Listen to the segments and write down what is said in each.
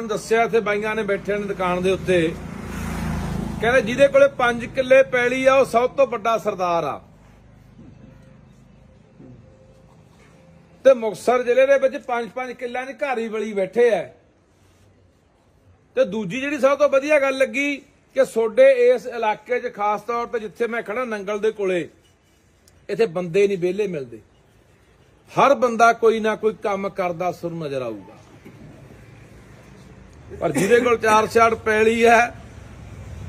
ਮੈਨੂੰ ਦੱਸਿਆ ਇੱਥੇ ਬਾਈਆਂ ਨੇ ਬੈਠੇ ਨੇ ਦੁਕਾਨ ਦੇ ਉੱਤੇ। ਕਹਿੰਦੇ ਜਿਹਦੇ ਕੋਲੇ 5 ਕਿੱਲੇ ਪੈਲੀ ਆ, ਉਹ ਸਭ ਤੋਂ ਵੱਡਾ ਸਰਦਾਰ ਆ। ਤੇ ਮੁਕਤਸਰ ਜ਼ਿਲ੍ਹੇ ਦੇ ਵਿੱਚ 5-5 ਕਿੱਲਿਆਂ ਦੀ ਘਰ ਹੀ ਬਲੀ ਬੈਠੇ ਐ ਤੇ ਦੂਜੀ ਜਿਹੜੀ ਸਭ ਤੋਂ ਵਧੀਆ ਗੱਲ ਲੱਗੀ ਕਿ ਸੋਡੇ ਇਸ ਇਲਾਕੇ 'ਚ ਖਾਸ ਤੌਰ ਤੇ ਜਿੱਥੇ ਮੈਂ ਖੜਾ ਨੰਗਲ ਦੇ ਕੋਲੇ, ਇੱਥੇ ਬੰਦੇ ਨਹੀਂ ਵਿਹਲੇ ਮਿਲਦੇ। ਹਰ ਬੰਦਾ ਕੋਈ ਨਾ ਕੋਈ ਕੰਮ ਕਰਦਾ, ਸੁਰ ਨਜ਼ਰ ਆਊਗਾ। ਪਰ ਜਿਹਦੇ ਕੋਲ ਚਾਰ ਛਾੜ ਪੈਲੀ ਹੈ,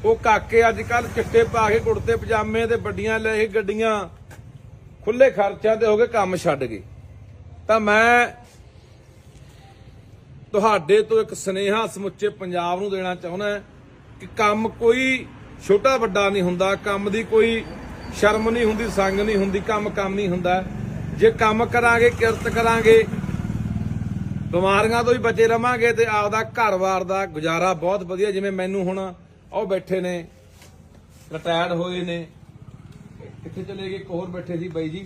ਉਹ ਕਾਕੇ ਅੱਜ ਕੱਲ ਚਿੱਟੇ ਪਾ ਕੇ ਕੁੜਤੇ, ਪਜਾਮੇ ਤੇ ਵੱਡੀਆਂ ਲੈ ਕੇ ਗੱਡੀਆਂ ਖੁੱਲੇ ਖਰਚਿਆਂ ਤੇ ਹੋ ਕੇ ਕੰਮ ਛੱਡ ਗਏ। ਤਾਂ ਮੈਂ ਤੁਹਾਡੇ ਤੋਂ ਇੱਕ ਸਨੇਹਾ ਸਮੁੱਚੇ ਪੰਜਾਬ ਨੂੰ ਦੇਣਾ ਚਾਹੁੰਦਾ ਕਿ ਕੰਮ ਕੋਈ ਛੋਟਾ ਵੱਡਾ ਨਹੀਂ ਹੁੰਦਾ, ਕੰਮ ਦੀ ਕੋਈ ਸ਼ਰਮ ਨਹੀਂ ਹੁੰਦੀ, ਸੰਗ ਨਹੀਂ ਹੁੰਦੀ ਕੰਮ ਕੰਮ ਨਹੀਂ ਹੁੰਦਾ। ਜੇ ਕੰਮ ਕਰਾਂਗੇ, ਕਿਰਤ ਕਰਾਂਗੇ ਬਿਮਾਰੀਆਂ ਤੋਂ ਵੀ ਬਚੇ ਰਵਾਂਗੇ ਤੇ ਆਪਦਾ ਘਰ-ਬਾਰ ਦਾ ਗੁਜ਼ਾਰਾ ਬਹੁਤ ਵਧੀਆ, ਜਿਵੇਂ ਮੈਨੂੰ ਹੁਣ ਉਹ ਬੈਠੇ ਨੇ, ਰਿਟਾਇਰਡ ਹੋਏ ਨੇ। ਕਿੱਥੇ ਚਲੇ ਗਏ? ਇੱਕ ਹੋਰ ਬੈਠੇ ਸੀ ਬਾਈ ਜੀ।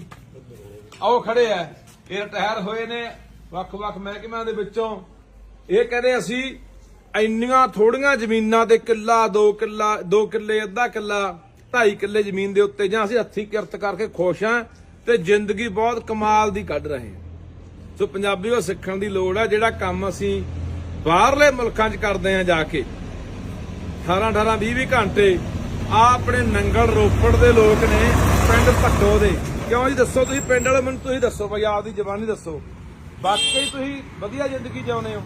ਆਓ ਖੜੇ ਆ। ਇਹ ਰਿਟਾਇਰ ਹੋਏ ਨੇ। ਵੱਖ-ਵੱਖ ਮਹਿਕਮਿਆਂ ਦੇ ਵਿੱਚੋਂ ਇਹ ਕਹਿੰਦੇ ਅਸੀਂ ਇੰਨੀਆਂ ਥੋੜੀਆਂ ਜ਼ਮੀਨਾਂ ਤੇ ਕਿੱਲਾ 2 ਕਿੱਲਾ 2 ਕਿੱਲੇ, ਅੱਧਾ ਕਿੱਲਾ 2.5 ਕਿੱਲੇ ਜ਼ਮੀਨ ਦੇ ਉੱਤੇ ਜਾਂ ਅਸੀਂ ਹੱਥੀਂ ਕਿਰਤ ਕਰਕੇ ਖੁਸ਼ ਹਾਂ ਤੇ ਜ਼ਿੰਦਗੀ ਬਹੁਤ ਕਮਾਲ ਦੀ ਕੱਢ ਰਹੇ ਹਾਂ ਸੋ ਪੰਜਾਬੀ ਉਹ ਸਿੱਖਣ ਦੀ ਲੋੜ ਹੈ ਜਿਹੜਾ ਕੰਮ ਅਸੀਂ ਬਾਹਰਲੇ ਮੁਲਕਾਂ 'ਚ ਕਰਦੇ ਹਾਂ ਜਾ ਕੇ। 18 18 20 20 ਘੰਟੇ ਆ ਆਪਣੇ ਨੰਗਲ ਰੋਪੜ ਦੇ ਲੋਕ ਨੇ, ਪਿੰਡ ਭੱਟੋ ਦੇ। ਕਿਉਂ ਜੀ ਦੱਸੋ ਤੁਸੀਂ ਪਿੰਡ ਵਾਲੇ, ਮੈਨੂੰ ਤੁਸੀਂ ਦੱਸੋ ਬਈ ਆਪਦੀ ਜ਼ਬਾਨੀ ਦੱਸੋ। ਵਾਕਈ ਤੁਸੀਂ ਵਧੀਆ ਜ਼ਿੰਦਗੀ ਜਿਉਂਦੇ ਹੋ।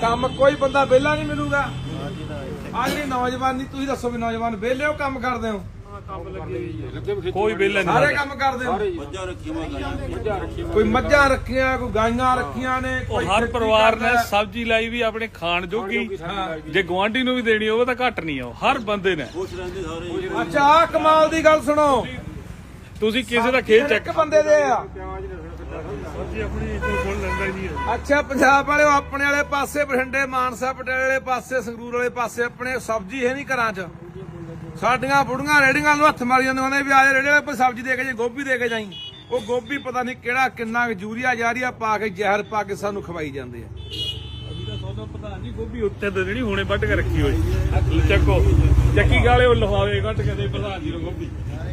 ਕੰਮ ਕੋਈ ਬੰਦਾ ਵਿਹਲਾ ਨਹੀਂ ਮਿਲੂਗਾ। ਅੱਜ ਜਿਹੜੀ ਨੌਜਵਾਨੀ, ਤੁਸੀਂ ਦੱਸੋ ਵੀ ਨੌਜਵਾਨ ਵਿਹਲੇ ਹੋ, ਕੰਮ ਕਰਦੇ ਹੋ? ਕੋਈ ਵੇਲੇ ਨਹੀਂ ਸਾਰੇ ਕੰਮ ਕਰਦੇ ਹੋ। ਕੋਈ ਮੱਝਾਂ ਰੱਖੀਆਂ ਕੋਈ ਗਾਈਆਂ ਰੱਖੀਆਂ ਨੇ ਕੋਈ ਹਰ ਪਰਿਵਾਰ ਨੇ। ਸਬਜ਼ੀ ਲਾਈ ਵੀ ਆਪਣੇ ਖਾਣ ਜੋਗੀ। ਜੇ ਗਵਾਂਢੀ ਨੂੰ ਵੀ ਦੇਣੀ ਹੋਵੇ ਤਾਂ ਘੱਟ ਨਹੀਂ ਆ। ਹਰ ਬੰਦੇ ਨੇ। ਅੱਛਾ ਆ ਕਮਾਲ ਦੀ ਗੱਲ ਸੁਣੋ। ਤੁਸੀਂ ਕਿਸੇ ਦਾ ਖੇਤ ਚੈੱਕ ਇੱਕ ਬੰਦੇ ਦੇ ਆ। ਅੱਛਾ ਪੰਜਾਬ ਵਾਲੇ ਆਪਣੇ ਵਾਲੇ ਪਾਸੇ ਬਠਿੰਡੇ ਮਾਨਸਾ ਪਟਿਆਲੇ ਵਾਲੇ ਪਾਸੇ ਸੰਗਰੂਰ ਵਾਲੇ ਪਾਸੇ ਆਪਣੇ ਸਬਜ਼ੀ ਹੈ ਨਹੀਂ ਘਰਾਂ 'ਚ। ਸਾਡੀਆਂ ਬੁੜੀਆਂ ਰੇੜੀਆਂ ਨੂੰ ਹੱਥ ਮਾਰੀ ਜਾਂਦੇ ਹੁੰਦੇ ਵੀ ਆ ਜਾ ਰੇੜੇ ਵਾਲੇ ਸਬਜ਼ੀ ਦੇ ਕੇ ਜਾਈ ਗੋਭੀ ਦੇ ਕੇ ਜਾਈ। ਉਹ ਗੋਭੀ ਪਤਾ ਨਹੀਂ ਕਿਹੜਾ ਕਿੰਨਾ ਕੁ ਯੂਰੀਆ ਜਾਰੀਆ ਪਾ ਕੇ ਜ਼ਹਿਰ ਪਾ ਕੇ ਸਾਨੂੰ ਖਵਾਈ ਜਾਂਦੇ ਆ। ਤੁਹਾਨੂੰ ਪਤਾ ਨਹੀਂ ਗੋਭੀ ਉੱਤੇ ਤੇ ਜਿਹੜੀ ਹੁਣੇ ਵੱਢ ਕੇ ਰੱਖੀ ਹੋਈ। ਚੱਕੋ ਚੱਕੀ ਗਾਲੇ ਉਹ ਲਫਾਵੇ ਕੱਢ ਕੇ ਦੇ ਪ੍ਰਧਾਨ ਜੀ ਨੂੰ ਗੋਭੀ।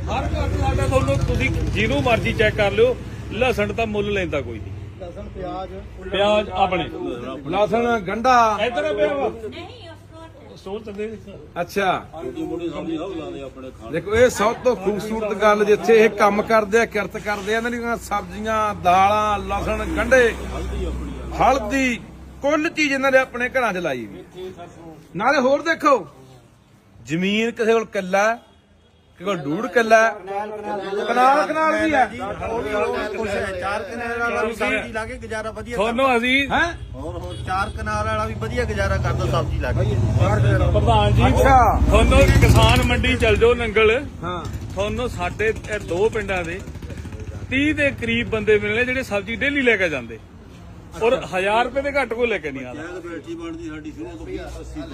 ਹਰ ਘਰ ਸਾਡਾ ਤੁਹਾਨੂੰ ਤੁਸੀਂ ਜਿਹਨੂੰ ਮਰਜ਼ੀ ਚੈੱਕ ਕਰ ਲਿਓ ਲਸਣ ਤਾਂ ਮੁੱਲ ਲੈਂਦਾ ਕੋਈ ਨਹੀਂ। ਲਸਣ ਪਿਆਜ਼ ਪਿਆਜ਼ ਆਪਣੇ। ਲਸਣ ਗੰਡਾ। ਇਧਰ ਪਿਆ ਵਾ। ਨਹੀਂ ਸਟੋਰ ਦੇ ਅੱਛਾ। ਦੇਖੋ ਇਹ ਸਭ ਤੋਂ ਖੂਬਸੂਰਤ ਗੱਲ ਜਿੱਥੇ ਇਹ ਕੰਮ ਕਰਦੇ ਆ ਕਿਰਤ ਕਰਦੇ ਆ ਇਹਨਾਂ ਦੀਆਂ ਸਬਜ਼ੀਆਂ ਦਾਲਾਂ ਲਸਣ ਗੰਢੇ ਹਲਦੀ ਕੁੱਲ ਚੀਜ਼ ਇਹਨਾਂ ਦੇ ਆਪਣੇ ਘਰਾਂ 'ਚ ਲਾਈ ਵੀ ਨਾਲੇ ਹੋਰ ਦੇਖੋ ਜ਼ਮੀਨ ਕਿਸੇ ਕੋਲ ਕੱਲਾ ਕੋਲ ਡੂੜ ਕੱਲਾ ਕਨਾਲ ਕਨਾਲ ਵੀ ਹੈ। ਚਾਰ ਕਨਾਲ ਵਾਲਾ ਵੀ ਸਬਜ਼ੀ ਲਾ ਕੇ ਗੁਜ਼ਾਰਾ ਵਧੀਆ ਤੁਹਾਨੂੰ ਅਸੀਂ ਹੈ? ਹੋਰ ਹੋਰ ਚਾਰ ਕਨਾਲ ਵਾਲਾ ਵੀ ਵਧੀਆ ਗੁਜ਼ਾਰਾ ਕਰਦਾ ਸਬਜ਼ੀ ਲਾ ਕੇ ਪ੍ਰਧਾਨ ਜੀ ਅੱਛਾ। ਤੁਹਾਨੂੰ ਕਿਸਾਨ ਮੰਡੀ ਚਲ ਜਾਓ ਨੰਗਲ। ਹਾਂ। ਤੁਹਾਨੂੰ ਸਾਡੇ ਇਹ ਦੋ ਪਿੰਡਾਂ ਦੇ 30 ਦੇ ਕਰੀਬ ਬੰਦੇ ਮਿਲਣੇ ਜਿਹੜੇ ਸਬਜ਼ੀ ਡੇਲੀ ਲੈ ਕੇ ਜਾਂਦੇ। ਔਰ 1000 ਰੁਪਏ ਦੇ ਘੱਟ ਕੋਈ ਲੈ ਕੇ ਨਹੀਂ ਆਉਂਦਾ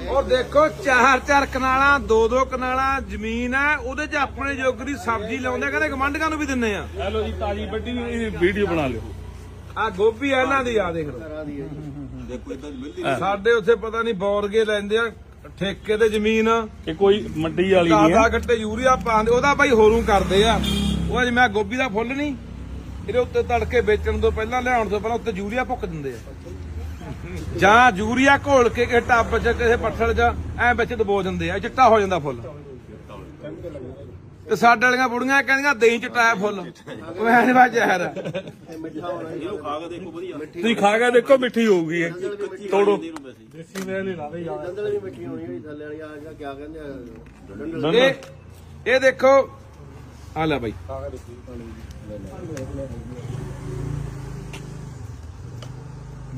ਉਹ ਦੇਖੋ ਚਾਰ ਚਾਰ ਕਨਾਲਾਂ ਦੋ ਦੋ ਕਨਾਲਾਂ ਜ਼ਮੀਨ ਹੈ ਉਹਦੇ 'ਚ ਆਪਣੇ ਯੋਗ ਦੀ ਸਬਜ਼ੀ ਲਾਉਂਦੇ ਆ, ਕਹਿੰਦੇ ਗਮੰਡਕਾਂ ਨੂੰ ਵੀ ਦਿੰਨੇ ਆ। ਹੈਲੋ ਜੀ ਤਾਜੀ ਵੱਡੀ ਵੀਡੀਓ ਬਣਾ ਲਿਓ। ਆ ਗੋਭੀ ਆ ਇਹਨਾਂ ਦੀ ਆ ਦੇਖ ਲਓ। ਸਾਡੇ ਉੱਥੇ ਪਤਾ ਨਹੀਂ ਬੌਰਗੇ ਲੈਂਦੇ ਆ ਠੇਕੇ ਤੇ ਜ਼ਮੀਨ। ਕਿ ਕੋਈ ਮੰਡੀ ਵਾਲੀ ਨਹੀਂ ਦਾਦਾ ਹੈ ਗੱਟੇ ਯੂਰੀਆ ਪਾਉਂਦੇ ਉਹਦਾ ਬਾਈ ਹੋਰੂ ਕਰਦੇ ਆ। ਉਹ ਅੱਜ ਮੈਂ ਗੋਭੀ ਦਾ ਫੁੱਲ ਨਹੀਂ ਇਹਦੇ ਉੱਤੇ ਤੜਕੇ ਵੇਚਣ ਤੋਂ ਪਹਿਲਾਂ ਲਿਆਉਣ ਤੋਂ ਪਹਿਲਾਂ ਉੱਤੇ ਯੂਰੀਆ ਭੁੱਕ ਦਿੰਦੇ ਆ। ਜਾਂ ਯੂਰੀਆ ਘੋਲ ਕੇ ਕਿਸੇ ਟੱਬ 'ਚ ਕਿਸੇ ਪੱਥਰ 'ਚ ਐ ਵਿੱਚ ਦਬੋ ਦਿੰਦੇ ਆ ਚਿੱਟਾ ਹੋ ਜਾਂਦਾ ਫੁੱਲ। ਤੇ ਸਾਡੇ ਵਾਲੀਆਂ ਬੁੜੀਆਂ ਕਹਿੰਦੀਆਂ ਦਹੀਂ ਚਟਾਇਆ ਫੁੱਲ। ਮੈਂ ਨਹੀਂ ਵਾ ਜ਼ਹਿਰ। ਤੁਸੀਂ ਖਾ ਕੇ ਦੇਖੋ ਮਿੱਠੀ ਹੋਊਗੀ ਇਹ। ਤੋੜੋ। ਦੰਦਲ ਵੀ ਮਿੱਠੀ ਹੋਣੀ ਹੋਈ ਥੱਲੇ ਵਾਲੀ ਆ ਜਾਂ ਕਿਆ ਕਹਿੰਦੇ ਆ? ਡੰਡਲ ਇਹ ਇਹ ਦੇਖੋ ਆ ਲੈ ਬਾਈ।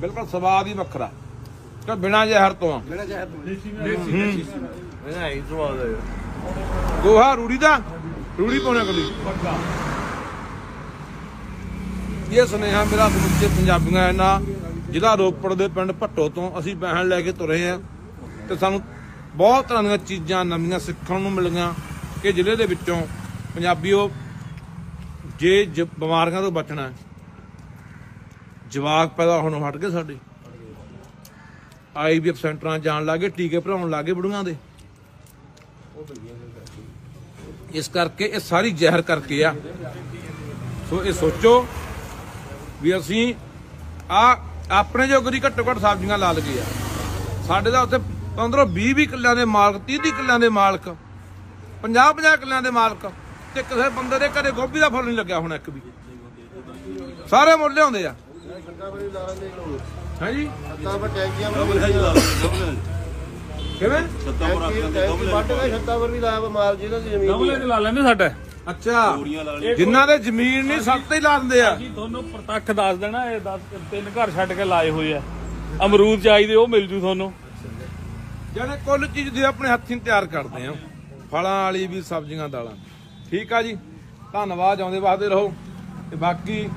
ਬਿਲਕੁਲ ਸਵਾਦ ਹੀ ਵੱਖਰਾ। ਤੇ ਬਿਨਾ ਜ਼ਹਿਰ ਤੋਂ ਆ? ਜਿਹੜਾ ਚਾਹੇ ਬਿਨਾ ਹੀ। ਸਵਾਦ ਹੈ ਗੋਹਾ ਰੂੜੀ ਦਾ? ਰੂੜੀ ਪਾਉਣਾ ਕਲੀ ਇਹ ਸੁਨੇਹਾ ਮੇਰਾ ਸਮੁੱਚੇ ਪੰਜਾਬੀਆਂ ਹੈ ਨਾ। ਜ਼ਿਲ੍ਹਾ ਰੋਪੜ ਦੇ ਪਿੰਡ ਭੱਟੋ ਤੋਂ ਅਸੀਂ ਬਹਿਣ ਲੈ ਕੇ ਤੁਰੇ ਆ ਤੇ ਸਾਨੂੰ ਬਹੁਤ ਤਰ੍ਹਾਂ ਦੀਆਂ ਚੀਜ਼ਾਂ ਨਵੀਆਂ ਸਿੱਖਣ ਨੂੰ ਮਿਲੀਆਂ ਕਿ ਜ਼ਿਲ੍ਹੇ ਦੇ ਵਿੱਚੋਂ ਪੰਜਾਬੀਓ, ਜੇ ਜ- ਬਿਮਾਰੀਆਂ ਤੋਂ ਬਚਣਾ ਹੈ, ਜਵਾਕ ਪੈਦਾ ਹੋਣੋਂ ਹਟ ਗਏ ਸਾਡੇ। ਆਈਵੀਐਫ ਸੈਂਟਰਾਂ 'ਚ ਜਾਣ ਲੱਗੇ ਟੀਕੇ ਭਰਾਉਣ ਲੱਗੇ ਬੁੜੀਆਂ ਦੇ। ਇਸ ਕਰਕੇ ਇਹ ਸਾਰੀ ਜ਼ਹਿਰ ਕਰਕੇ ਆ। ਸੋ ਇਹ ਸੋਚੋ ਵੀ ਅਸੀਂ ਆ ਆਪਣੇ ਜੋਗਰੀ ਘੱਟੋ ਘੱਟ ਸਬਜ਼ੀਆਂ ਲਾ ਲਈਏ ਆ। ਸਾਡੇ ਦਾ ਉੱਥੇ 15 20 20 ਕਿੱਲਿਆਂ ਦੇ ਮਾਲਕ 30 30 ਕਿੱਲਿਆਂ ਦੇ ਮਾਲਕ 50 50 ਕਿੱਲਿਆਂ ਦੇ ਮਾਲਕ। ਤੇ ਕਿਸੇ ਬੰਦੇ ਦੇ ਘਰੇ ਗੋਭੀ ਦਾ ਫੁੱਲ ਨਹੀਂ ਲੱਗਿਆ ਹੁਣ ਇੱਕ ਵੀ। ਸਾਰੇ ਮੁੱਲ ਲਿਆਉਂਦੇ ਆ। ਪਰ ਹਾਂਜੀ ਛੱਤਾਂ ਪਰ ਟੈਂਕੀਆਂ ਪਰ ਕਿਵੇਂ? ਵੱਢ ਕੇ ਛੱਤਾਂ ਪਰ ਵੀ ਲਾਇਆ ਮਾਲ ਜਿਹਨਾਂ ਦੀ ਜ਼ਮੀਨ ਗਮਲੇ ਚ ਲਾ ਲੈਂਦੇ। ਸਾਡਾ ਅੱਛਾ ਜਿਨ੍ਹਾਂ ਦੇ ਜ਼ਮੀਨ ਨਹੀਂ ਸੱਤ ਹੀ ਲਾ ਦਿੰਦੇ ਆ। ਜੀ ਤੁਹਾਨੂੰ ਪ੍ਰਤੱਖ ਦੱਸ ਦੇਣਾ ਇਹ 10 ਤਿੰਨ ਘਰ ਛੱਡ ਕੇ ਲਾਏ ਹੋਏ ਆ। ਅਮਰੂਦ ਚਾਹੀਦੇ ਉਹ ਮਿਲ ਜੂ ਤੁਹਾਨੂੰ। ਜਿਹੜੇ ਕੁੱਲ ਚੀਜ਼ ਦੀ ਆਪਣੇ ਹੱਥੀਂ ਤਿਆਰ ਕਰਦੇ ਆ ਫਲਾਂ ਵਾਲੀ ਵੀ ਸਬਜ਼ੀਆਂ ਦਾਲਾਂ ਠੀਕ ਆ ਜੀ। ਧੰਨਵਾਦ ਆਉਂਦੇ ਵਾਸਤੇ ਰਹੋ। ਤੇ ਬਾਕੀ